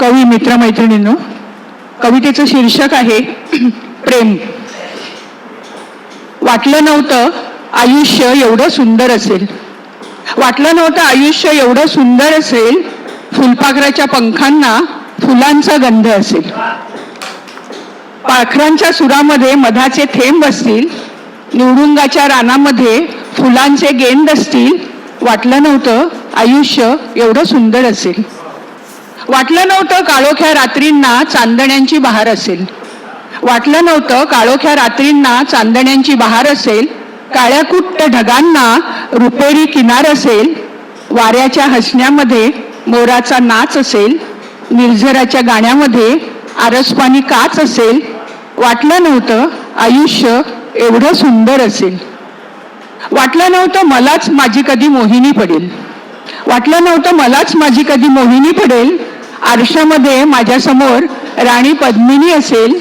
कवी मित्रमैत्रिणींनो कवितेचं शीर्षक आहे प्रेम. वाटलं नव्हतं आयुष्य एवढं सुंदर असेल. वाटलं नव्हतं आयुष्य एवढं सुंदर असेल फुलपाखराच्या पंखांना फुलांचा गंध असेल. पाखरांच्या सुरामध्ये मधाचे थेंब असतील निवडुंगाच्या रानामध्ये फुलांचे गेंद असतील वाटलं नव्हतं आयुष्य एवढं सुंदर असेल. वाटलं नव्हतं काळोख्या रात्रींना चांदण्यांची बहार असेल. वाटलं नव्हतं काळोख्या रात्रींना चांदण्यांची बहार असेल. काळ्याकुट्ट ढगांना रुपेरी किनार असेल. वाऱ्याच्या हसण्यामध्ये मोराचा नाच असेल. निर्झराच्या गाण्यामध्ये आरसपाणी काच असेल. वाटलं नव्हतं आयुष्य एवढं सुंदर असेल. वाटलं नव्हतं मलाच माझी कधी मोहिनी पडेल. वाटलं नव्हतं मलाच माझी कधी मोहिनी पडेल. आरशामध्ये माझ्यासमोर राणी पद्मिनी असेल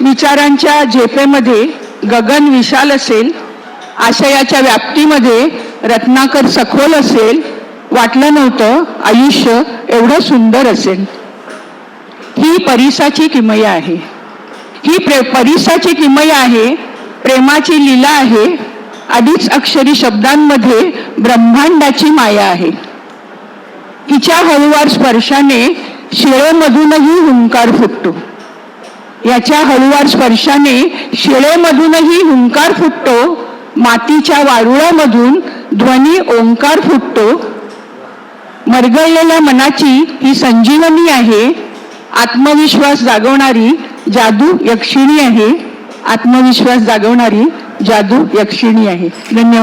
विचारांच्या झेपेमध्ये गगन विशाल असेल आशयाच्या व्याप्तीमध्ये रत्नाकर सखोल असेल वाटलं नव्हतं आयुष्य एवढं सुंदर असेल. ही परिसाची किमया आहे. ही प्रे परिसाची किमया आहे प्रेमाची लीला आहे अडीच अक्षरी शब्दांमध्ये ब्रह्मांडाची माया आहे. तिच्या हळूवार स्पर्शाने शिळेमधूनही हुंकार फुटतो. याच्या हळुवार स्पर्शाने शिळेमधूनही हुंकार फुटतो मातीच्या वारुळामधून ध्वनी ओंकार फुटतो. मरगळलेल्या मनाची ही संजीवनी आहे आत्मविश्वास जागवणारी जादू यक्षिणी आहे. आत्मविश्वास जागवणारी जादू यक्षिणी आहे. धन्यवाद.